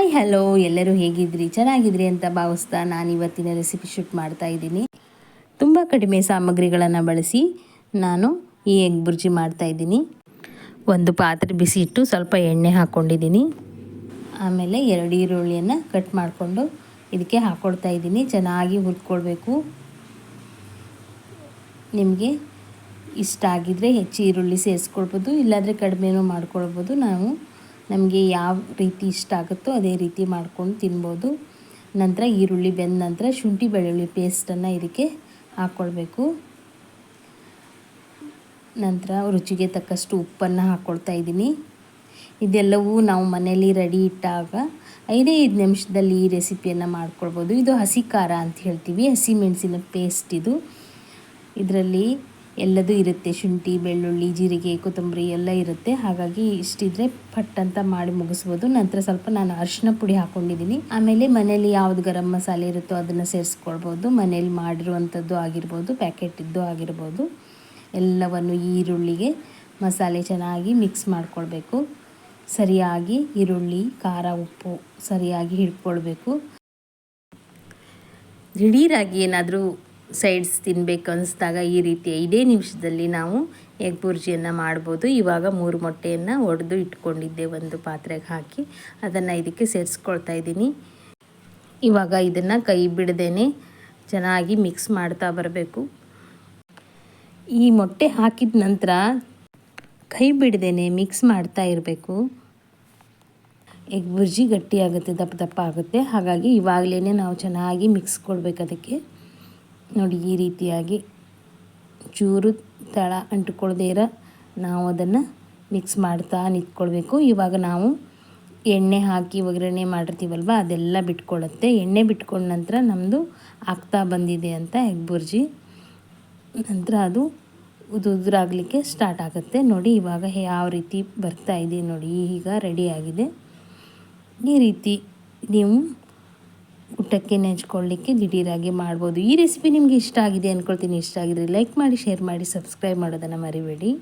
Hi hello ಎಲ್ಲರೂ ಹೇಗಿದ್ರಿ? ಚೆನ್ನಾಗಿದ್ರಿ ಅಂತ ಭಾವಿಸ್ತಾ ನಾನು ಇವತ್ತಿನ ರೆಸಿಪಿ ಶೂಟ್ ಮಾಡ್ತಾ ಇದ್ದೀನಿ. ತುಂಬ ಕಡಿಮೆ ಸಾಮಗ್ರಿಗಳನ್ನು ಬಳಸಿ ನಾನು ಈ ಎಗ್ ಬುರ್ಜಿ ಮಾಡ್ತಾ ಇದ್ದೀನಿ. ಒಂದು ಪಾತ್ರೆ ಬಿಸಿ ಇಟ್ಟು ಸ್ವಲ್ಪ ಎಣ್ಣೆ ಹಾಕ್ಕೊಂಡಿದ್ದೀನಿ ಆಮೇಲೆ ಎರಡು ಈರುಳ್ಳಿಯನ್ನು ಕಟ್ ಮಾಡಿಕೊಂಡು ಇದಕ್ಕೆ ಹಾಕ್ಕೊಡ್ತಾ ಇದ್ದೀನಿ. ಚೆನ್ನಾಗಿ ಹುರ್ಕೊಳ್ಬೇಕು. ನಿಮಗೆ ಇಷ್ಟ ಆಗಿದ್ದರೆ ಹೆಚ್ಚು ಈರುಳ್ಳಿ ಸೇರಿಸ್ಕೊಳ್ಬೋದು, ಇಲ್ಲಾಂದರೆ ಕಡಿಮೆನೂ ಮಾಡ್ಕೊಳ್ಬೋದು. ನಾವು ನಮಗೆ ಯಾವ ರೀತಿ ಇಷ್ಟ ಆಗುತ್ತೋ ಅದೇ ರೀತಿ ಮಾಡ್ಕೊಂಡು ತಿನ್ಬೋದು. ನಂತರ ಈರುಳ್ಳಿ ಬೆಂದ ನಂತರ ಶುಂಠಿ ಬೆಳ್ಳುಳ್ಳಿ ಪೇಸ್ಟನ್ನು ಇದಕ್ಕೆ ಹಾಕ್ಕೊಳ್ಬೇಕು ನಂತರ ರುಚಿಗೆ ತಕ್ಕಷ್ಟು ಉಪ್ಪನ್ನು ಹಾಕ್ಕೊಳ್ತಾ ಇದ್ದೀನಿ. ಇದೆಲ್ಲವೂ ನಾವು ಮನೆಯಲ್ಲಿ ರೆಡಿ ಇಟ್ಟಾಗ ಐದೇ ಐದು ನಿಮಿಷದಲ್ಲಿ ಈ ರೆಸಿಪಿಯನ್ನು ಮಾಡ್ಕೊಳ್ಬೋದು. ಇದು ಹಸಿ ಖಾರ ಅಂತ ಹೇಳ್ತೀವಿ. ಹಸಿ ಮೆಣಸಿನ ಪೇಸ್ಟ್ ಇದು. ಇದರಲ್ಲಿ ಎಲ್ಲದೂ ಇರುತ್ತೆ. ಶುಂಠಿ, ಬೆಳ್ಳುಳ್ಳಿ, ಜೀರಿಗೆ, ಕೊತ್ತಂಬರಿ ಎಲ್ಲ ಇರುತ್ತೆ. ಹಾಗಾಗಿ ಇಷ್ಟಿದ್ರೆ ಪಟ್ ಅಂತ ಮಾಡಿ ಮುಗಿಸ್ಬೋದು. ನಂತರ ಸ್ವಲ್ಪ ನಾನು ಅರಿಶಿನ ಪುಡಿ ಹಾಕೊಂಡಿದ್ದೀನಿ. ಆಮೇಲೆ ಮನೇಲಿ ಯಾವ್ದು ಗರಂ ಮಸಾಲೆ ಇರುತ್ತೋ ಅದನ್ನು ಸೇರಿಸ್ಕೊಳ್ಬೋದು. ಮನೇಲಿ ಮಾಡಿರುವಂಥದ್ದು ಆಗಿರ್ಬೋದು ಪ್ಯಾಕೆಟ್ ಇದ್ದು ಆಗಿರ್ಬೋದು. ಎಲ್ಲವನ್ನು ಈರುಳ್ಳಿಗೆ ಮಸಾಲೆ ಚೆನ್ನಾಗಿ ಮಿಕ್ಸ್ ಮಾಡಿಕೊಳ್ಬೇಕು. ಸರಿಯಾಗಿ ಈರುಳ್ಳಿ, ಖಾರ, ಉಪ್ಪು ಸರಿಯಾಗಿ ಹಿಡ್ಕೊಳ್ಬೇಕು. ದಿಢೀರಾಗಿ ಏನಾದರೂ ಸೈಡ್ಸ್ ತಿನ್ನಬೇಕು ಅನಿಸ್ದಾಗ ಈ ರೀತಿ ಇದೇ ನಿಮಿಷದಲ್ಲಿ ನಾವು ಎಗ್ ಬುರ್ಜಿಯನ್ನು ಮಾಡ್ಬೋದು. ಇವಾಗ ಮೂರು ಮೊಟ್ಟೆಯನ್ನು ಒಡೆದು ಇಟ್ಕೊಂಡಿದ್ದೆ ಒಂದು ಪಾತ್ರೆಗೆ ಹಾಕಿ. ಅದನ್ನು ಇದಕ್ಕೆ ಸೇರಿಸ್ಕೊಳ್ತಾ ಇದ್ದೀನಿ. ಇವಾಗ ಇದನ್ನು ಕೈ ಬಿಡದೇನೆ ಚೆನ್ನಾಗಿ ಮಿಕ್ಸ್ ಮಾಡ್ತಾ ಬರಬೇಕು. ಈ ಮೊಟ್ಟೆ ಹಾಕಿದ ನಂತರ ಕೈ ಬಿಡದೇನೆ ಮಿಕ್ಸ್ ಮಾಡ್ತಾ ಇರಬೇಕು. ಎಗ್ ಬುರ್ಜಿ ಗಟ್ಟಿಯಾಗುತ್ತೆ ದಪ್ಪ ದಪ್ಪ ಆಗುತ್ತೆ. ಹಾಗಾಗಿ ಇವಾಗಲೇ ನಾವು ಚೆನ್ನಾಗಿ ಮಿಕ್ಸ್ ಕೊಡಬೇಕು ಅದಕ್ಕೆ. ನೋಡಿ, ಈ ರೀತಿಯಾಗಿ ಚೂರು ತಳ ಅಂಟುಕೊಳ್ಳದೇ ಇರೋ, ನಾವು ಅದನ್ನು ಮಿಕ್ಸ್ ಮಾಡ್ತಾ ನಿಂತ್ಕೊಳ್ಬೇಕು. ಇವಾಗ ನಾವು ಎಣ್ಣೆ ಹಾಕಿ ಒಗ್ಗರಣೆ ಮಾಡಿರ್ತೀವಲ್ವ, ಅದೆಲ್ಲ ಬಿಟ್ಕೊಳ್ಳುತ್ತೆ. ಎಣ್ಣೆ ಬಿಟ್ಕೊಂಡ ನಂತರ ನಮ್ಮದು ಆಗ್ತಾ ಬಂದಿದೆ ಅಂತ ಎಗ್ ಬುರ್ಜಿ ನಂತರ ಅದು ಉದು ಉದುರಾಗಲಿಕ್ಕೆ ಸ್ಟಾರ್ಟ್ ಆಗುತ್ತೆ. ನೋಡಿ, ಇವಾಗ ಯಾವ ರೀತಿ ಬರ್ತಾ ಇದೆ ನೋಡಿ, ಈಗ ರೆಡಿಯಾಗಿದೆ ಈ ರೀತಿ ನೀವು ಊಟಕ್ಕೆ ನೆಂಚ್ಕೊಳ್ಳಿಕ್ಕೆ ದಿಢೀರಾಗಿ ಮಾಡ್ಬೋದು. ಈ ರೆಸಿಪಿ ನಿಮಗೆ ಇಷ್ಟ ಆಗಿದೆ ಅಂದ್ಕೊಳ್ತೀನಿ ಇಷ್ಟ ಆಗಿದ್ರೆ ಲೈಕ್ ಮಾಡಿ ಶೇರ್ ಮಾಡಿ ಸಬ್ಸ್ಕ್ರೈಬ್ ಮಾಡೋದನ್ನು ಮರಿಬೇಡಿ.